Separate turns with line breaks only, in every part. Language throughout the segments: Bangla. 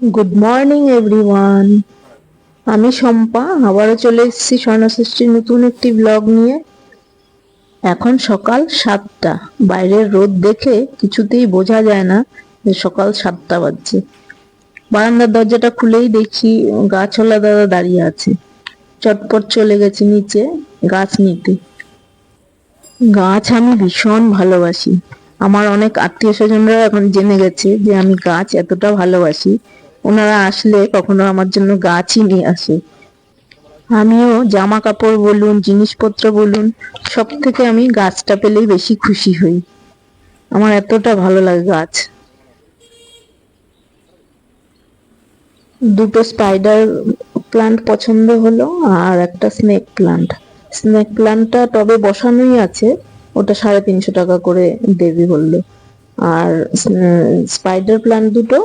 গুড মর্নিং এভরিওয়ান আমি শম্পা, আবারও চলে এসেছি স্বর্ণষষ্ঠীর নতুন একটি ব্লগ নিয়ে। এখন সকাল সাতটা। বাইরের রোদ দেখে কিছুতেই বোঝা যায় না যে সকাল সাতটা বাজছে। বারান্দার দরজাটা খুলেই দেখি গাছওয়ালা দাদা দাঁড়িয়ে আছে। চটপট চলে গেছি নিচে গাছ নিতে। গাছ আমি ভীষণ ভালোবাসি। আমার অনেক আত্মীয় স্বজনরা এখন জেনে গেছে যে আমি গাছ এতটা ভালোবাসি ওনারা আসলে কখনো আমার জন্য গাছই নিয়ে আসে। আমিও জামা কাপড় বলুন, জিনিসপত্র বলুন সব থেকে আমি গাছটা পেলেই বেশি খুশি হই। আমার এতটা ভালো লাগে গাছ। দুটো স্পাইডার প্লান্ট পছন্দ হলো আর একটা স্নেক প্লান্ট স্নেক প্লান্টটা টবে বসানোই আছে, ওটা সাড়ে তিনশো টাকা করে দেবী বলল। আর স্পাইডার প্লান্ট দুটো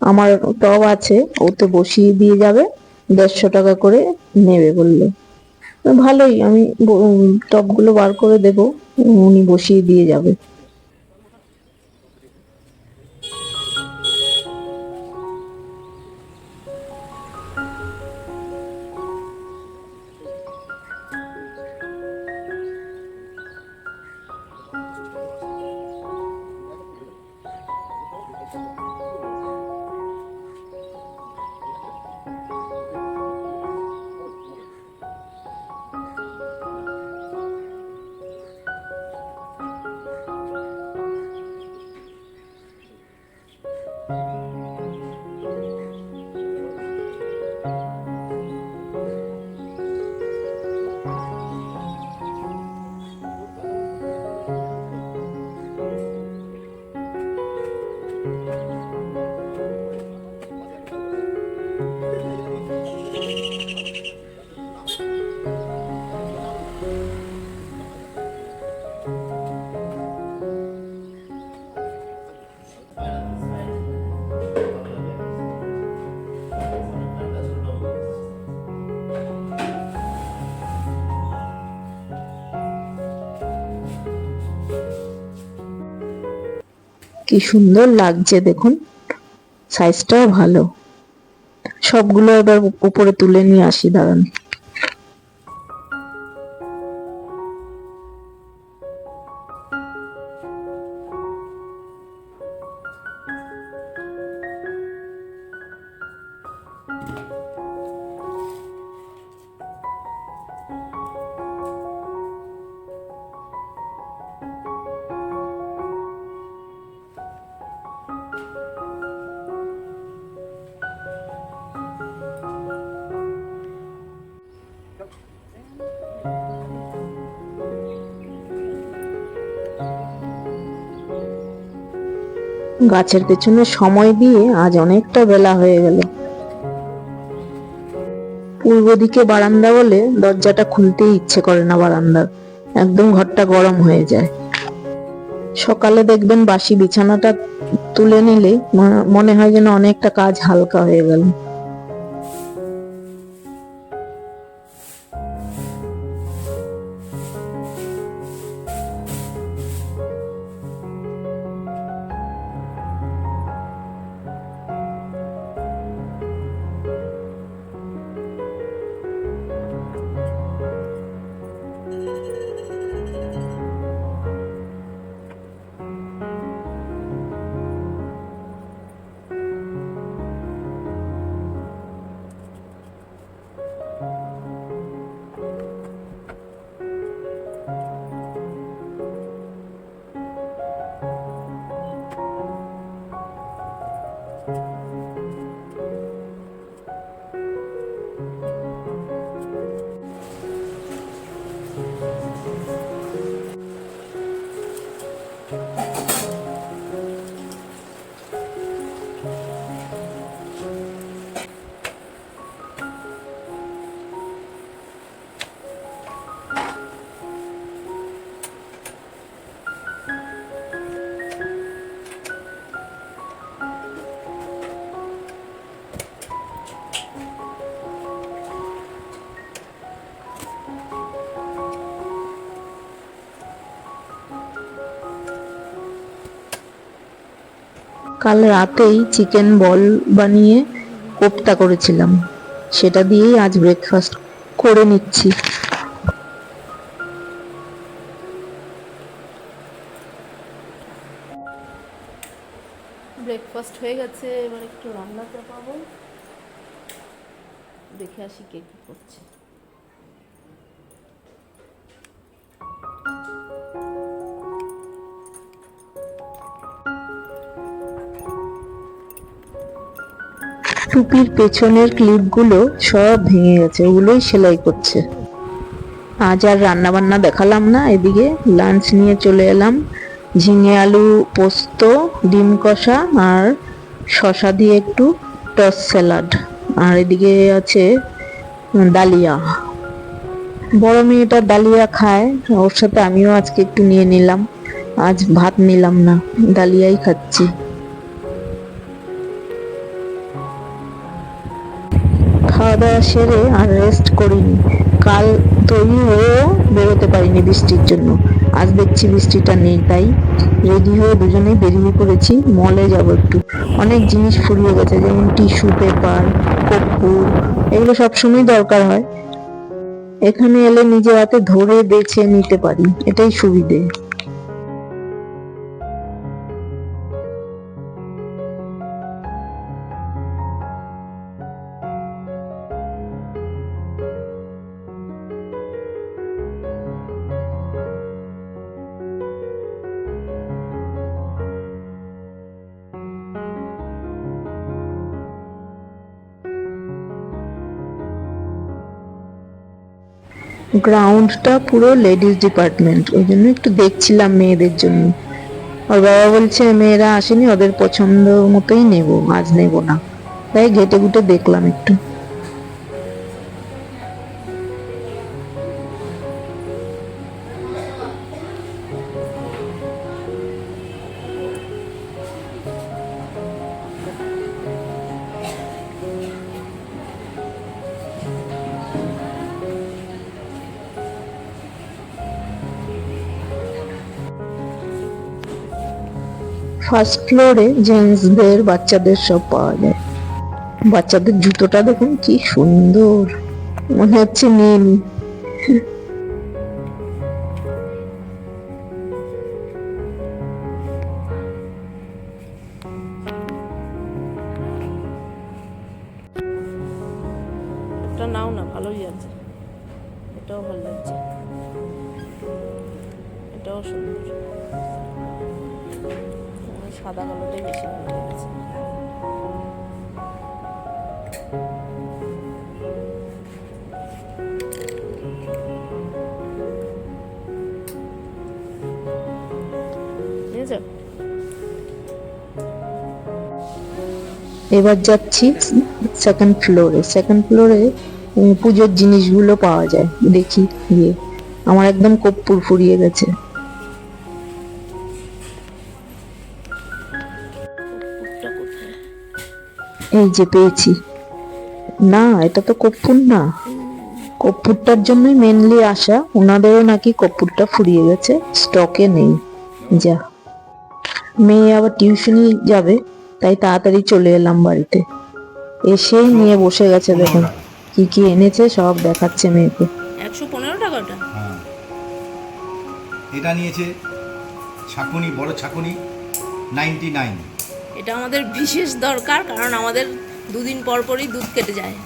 আমার টব আছে, ওতে বসিয়ে দিয়ে যাবে, দেড়শো টাকা করে নেবে বলল। ভালোই, আমি টবগুলো বার করে দেবো উনি বসিয়ে দিয়ে যাবে। Thank you. কি সুন্দর লাগছে দেখুন। সাইজটাও ভালো। সবগুলো এবার উপরে তুলে নিয়ে আসি দাঁড়ান। গাছের পেছনে সময় দিয়ে আজ অনেকটা বেলা হয়ে গেল। পূর্ব দিকে বারান্দা বলে দরজাটা খুলতেই ইচ্ছে করে না বারান্দার। একদম ঘরটা গরম হয়ে যায়। সকালে দেখবেন বাসি বিছানাটা তুলে নিলে মনে হয় যেন অনেকটা কাজ হালকা হয়ে গেল। কাল রাতেই চিকেন বল বানিয়ে কোপ্তা করেছিলাম। সেটা দিয়েই আজ ব্রেকফাস্ট করে নিচ্ছি।
ব্রেকফাস্ট হয়ে গেছে, এবার একটু রান্না চাপাবো দেখে আসি কে কি করছে।
টুপির পেছনের ক্লিপগুলো সব ভেঙে গেছে, ওগুলোই সেলাই করছে। আজ আর রান্না বান্না দেখালাম না, এদিকে লাঞ্চ নিয়ে চলে এলাম। ঝিঙে আলু পোস্ত, ডিম কষা আর শশা দিয়ে একটু টস স্যালাড। আর এদিকে আছে ডালিয়া। বড় মেয়েটা ডালিয়া খায়, ওর সাথে আমিও আজকে একটু নিয়ে নিলাম। আজ ভাত নিলাম না, ডালিয়াই খাচ্ছি। খাওয়া দাওয়া সেরে আর রেস্ট করিনি। কাল তৈরি হয়েও বেরোতে পারিনি বৃষ্টির জন্য। আজ দেখছি বৃষ্টিটা নেই, তাই রেডি হয়ে দুজনেই বেরিয়ে পড়েছি। মলে যাব একটু। অনেক জিনিস ফুরিয়ে গেছে, যেমন টিস্যু পেপার কর্পূর, এগুলো সবসময় দরকার হয়। এখানে এলে নিজে হাতে ধরে বেছে নিতে পারি। এটাই সুবিধে। গ্রাউন্ডটা পুরো লেডিস ডিপার্টমেন্ট ওই জন্য একটু দেখছিলাম মেয়েদের জন্য। আর বাবা বলছে, মেয়েরা আসেনি, ওদের পছন্দ মতোই নেব, আজ নেব না। তাই ঘেটে ঘুটে দেখলাম একটু। ফার্স্ট ফ্লোরে জেন্টসদের বাচ্চাদের সব পাওয়া যায়। বাচ্চাদের জুতোটা দেখুন কি সুন্দর। মনে হচ্ছে নীল।
নাও না, ভালোই আছে। এটাও ভালো লাগছে। এটাও সুন্দর। সাদা কালোটাই বেশি ভালো লেগেছে।
এবার যাচ্ছি সেকেন্ড ফ্লোরে সেকেন্ড ফ্লোরে পুজোর জিনিসগুলো পাওয়া যায়। দেখি গিয়ে। আমার একদম কপ্পুর ফুরিয়ে গেছে। এই যে পেয়েছি। না এটা তো কর্পূর না। কর্পূরটার জন্যই মেনলি আসা। ওনাদেরও নাকি কর্পূরটা ফুরিয়ে গেছে। স্টকে নেই। যা। মেয়ে আবার টিউশনি যাবে তাই তাড়াতাড়ি চলে এলাম বাড়িতে। এসেই নিয়ে বসে গেছে দেখুন। কি কি এনেছে সব দেখাচ্ছে মেয়েকে।
একশো পনেরো টাকাটা?
হ্যাঁ। এটা নিয়েছে ছাকুনি বড় ছাকুনি নাইনটি নাইন
এটা আমাদের বিশেষ দরকার কারণ আমাদের দুদিন পর পরই দুধ কেটে যায়।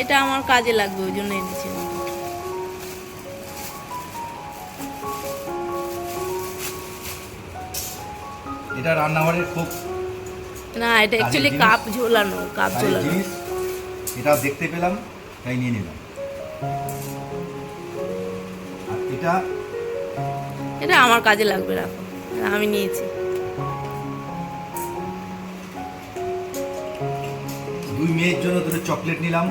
এটা আমার কাজে লাগবে ওই জন্য এনেছি।
এটা রান্নাঘরের খুব
না এটা অ্যাকচুয়ালি কাপ ঝোলানো কাপ ঝোলানো।
এটা দেখতে পেলাম তাই নিয়ে নিলাম। এটা
এটা আমার কাজে লাগবে রাখো আমি নিয়েছি।
দুই মেয়ের জন্য দুটো চকলেট নিলাম।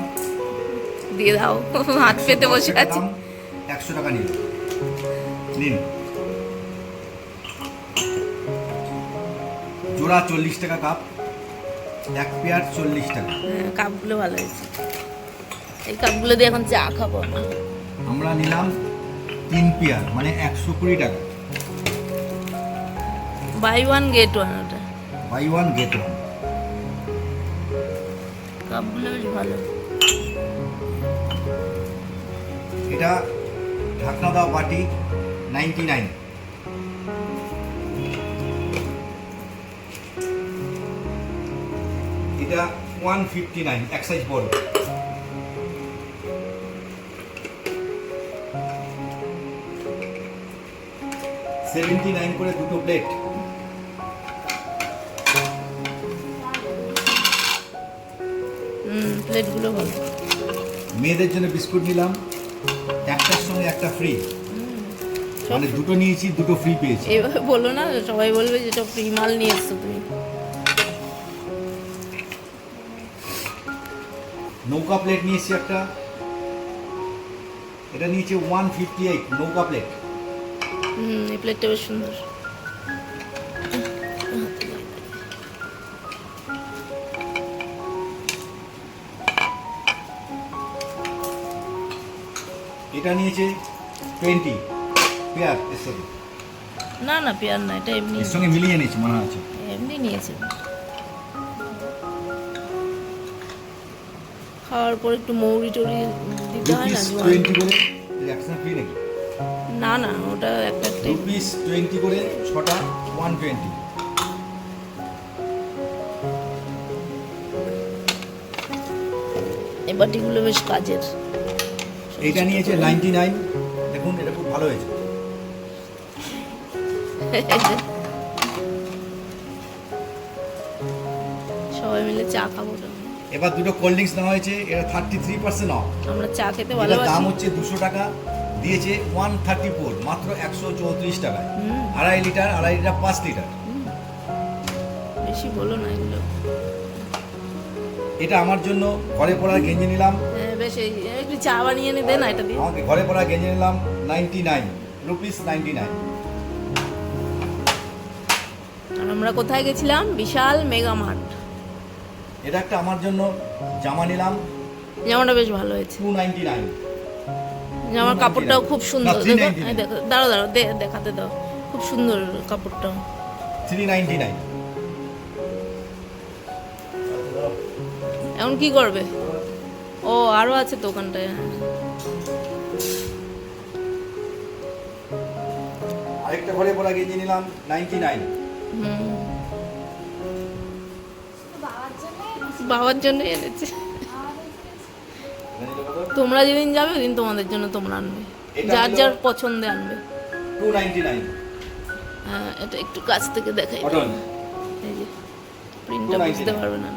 দিয়ে দাও হাত পেতে বসে আছি।
একশো টাকা নিলাম। নিন। জোড়া চল্লিশ টাকা কাপ এক পেয়ার চল্লিশ টাকা।
হ্যাঁ, কাপগুলো ভালো হয়েছে। এই কাপগুলো দিয়ে এখন চা খাব আমরা।
আমরা নিলাম তিন পেয়ার মানে একশো কুড়ি টাকা।
বাই ওয়ান গেট ওয়ান ওটা।
বাই ওয়ান গেট ওয়ান
কাপগুলো বেশ ভালো।
এটা ঢাকনা দাও বাটি নাইনটি নাইন এটা ওয়ান ফিফটি নাইন এক সাইজ বড় সেভেন্টি নাইন করে দুটো প্লেট
প্লেটগুলো ভালো।
মেয়েদের জন্য বিস্কুট নিলাম। একটার সঙ্গে একটা ফ্রি মানে দুটো নিয়েছি দুটো ফ্রি পেয়েছি।
এইভাবে বলো না সবাই বলবে যে সব ফ্রি মাল নিয়ে এসছো তুমি।
নৌকা প্লেট নিয়েছি একটা। এটা নিয়েছে ওয়ান ফিফটি এইট নৌকা প্লেট
হুম এই প্লেটটা বেশ সুন্দর।
এটা নিয়েছে টোয়েন্টি পেয়ার এর সঙ্গে?
না না পেয়ার না এটা এমনি
এর সঙ্গে মিলিয়ে নিয়েছে মনে হচ্ছে
এমনি নিয়েছে। খাওয়ার পর একটু মৌরি টৌরি দিতে হয় না?
টোয়েন্টি করে একসাথে ফ্রি নাকি?
না না ওটা একটা একটা
রুপিস টোয়েন্টি করে ছটা ওয়ান টোয়েন্টি
এই বাটিগুলো বেশ কাজের।
এইটা নিয়েছে নাইনটি নাইন দেখুন এটা খুব ভালো হয়েছে।
সবাই মিলে চা খাব
এবার দুটো কোল্ড ড্রিঙ্কস নেওয়া হয়েছে এটা থার্টি থ্রি পার্সেন্ট অফ
আমরা চা খেতে
এটার দাম হচ্ছে দুশো টাকা দিয়েছে ওয়ান থার্টি ফোর মাত্র একশো চৌত্রিশ টাকায়। আড়াই লিটার আড়াই লিটার পাঁচ লিটার।
বেশি বলো না এগুলো।
এটা আমার জন্য ঘরে পড়া গেঞ্জি নিলাম।
বেশ এই একটু চা বানিয়ে এনে দে না এটা দিয়ে।
আমাকে ঘরে পড়া গেঞ্জি নিলাম ninety nine rupees ninety nine
আমরা কোথায় গেছিলাম? Vishal Mega Mart.
এটা একটা আমার জন্য জামা নিলাম।
জামাটা বেশ ভালো হয়েছে।
টু নাইনটি নাইন
জামার কাপড়টাও খুব সুন্দর।
না,
দেখো
399
এই দাঁড়াও দাঁড়াও দেখাতে দাও। খুব সুন্দর কাপড়টা
থ্রি নাইনটি নাইন
এখন কি করবে? ও আরও আছে দোকানটায় হ্যাঁ
আরেকটা ঘরে পড়া গেঞ্জি নিলাম নাইনটি নাইন।
বাবার জন্য এনেছে। তোমরা যেদিন যাবে ওদিন তোমাদের জন্য তোমরা আনবে। যার যার পছন্দে আনবে।
টু নাইনটি নাইন
হ্যাঁ এটা একটু কাছ থেকে দেখাই। এই যে প্রিন্টটা বুঝতে পারবে না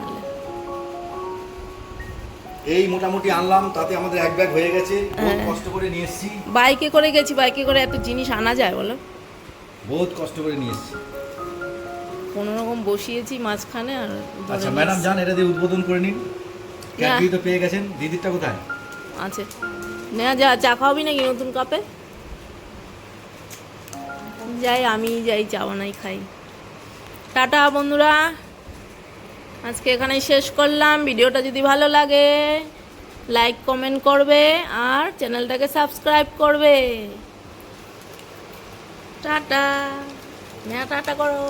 এই মোটামুটি আনলাম তাতে আমাদের এক ব্যাগ হয়ে গেছে।
হ্যাঁ।
কষ্ট করে নিয়ে এসেছি।
বাইকে করে গেছি বাইকে করে এত জিনিস আনা যায় বলো?
বহুত কষ্ট করে নিয়ে এসেছি।
কোনো রকম বসিয়েছি মাঝখানে আর
আচ্ছা ম্যাডাম যান এটা দিয়ে উদ্বোধন করে নিন। তো পেয়ে গেছেন। দিদিরটা কোথায়?
আছে। নেওয়া যা চা খাওয়াবি নাকি নতুন কাপে? যাই আমি যাই চা বানাই খাই। টাটা বন্ধুরা। আজকে এখানেই শেষ করলাম। ভিডিওটা যদি ভালো লাগে লাইক কমেন্ট করবে আর চ্যানেলটাকে সাবস্ক্রাইব করবে। টাটা। নেয়া টাটা করো।